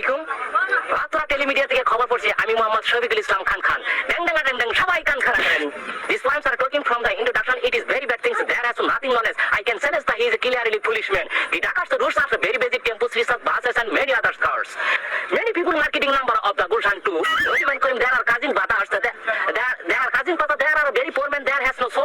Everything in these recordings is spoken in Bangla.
আলাইকুম রাত্রা টেলিমিডিয়া থেকে খবর পড়ছি আমি মোহাম্মদ শফিকুল ইসলাম খান খান ড্যাং ড্যাং ড্যাং ড্যাং সবাই কান খান করেন These points are talking from the introduction. It is very bad things. There has nothing knowledge. I can sense that he is a clearly foolish man. He Dhaka's the roots of the very basic campus research buses and many other cars. Many people marketing number of the Gulshan too. Don't even claim there are cousin brothers. There, there, there are cousin brothers. There are very poor men. There has no so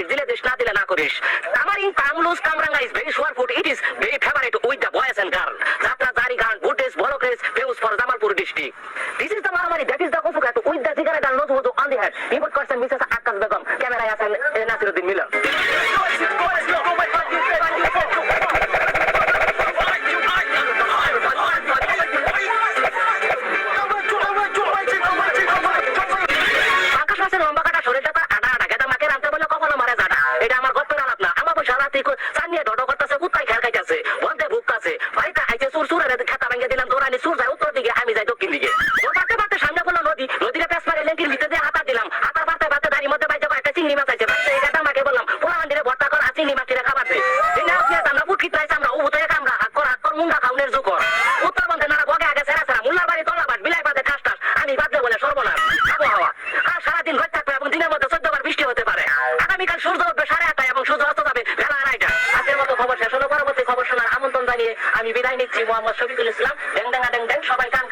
করিস দিলে দিস না দিলে না করিস। কামারিং কামলুজ কামরাঙ্গা is very sure food it is very favourite with the boys and girl jatra jari gaan বুটেস বলক্রেস ফেউস for Jamalpur district this is the মারামারি that is the কফুকাত with the cigarette and nose on the head report করছেন মিসেস আকাশ বেগম ক্যামেরায় আছেন এ, নাসিরুদ্দিন মিলন। রাতে চান নিয়ে করতেছে কুত্তাই খেয়াল খাইতেছে বলতে ভুগতেছে বাড়িতে আইছে সুর সুরের খেতা ভেঙে দিলাম দৌড়ানি সুর যায় উত্তর দিকে, আমি যাই দক্ষিণ দিকে। বাড়তে বাড়তে সামনে বলল নদী নদীতে পেস মারে লেঙ্কির ভিতরে দিয়ে হাতা দিলাম হাতার বাড়তে বাড়তে দাঁড়ির মধ্যে বাইতে একটা চিংড়ি মাছ আছে বাড়তে এই গেদা বললাম পোলা হান্ডিরে ভর্তা কর আর সারাদিন রোদ থাকবে দিনের মধ্যে চোদ্দ বার বৃষ্টি হতে পারে। আগামীকাল সূর্য উঠবে এবং অস্ত যাবে ভেলা আড়াইটা আজকের মতো খবর শেষ হলো। পরবর্তী খবর শোনার আমন্ত্রণ জানিয়ে আমি বিদায় নিচ্ছি মোহাম্মদ শফিকুল ইসলাম। ড্যাং ড্যাং ড্যাং সবাই কান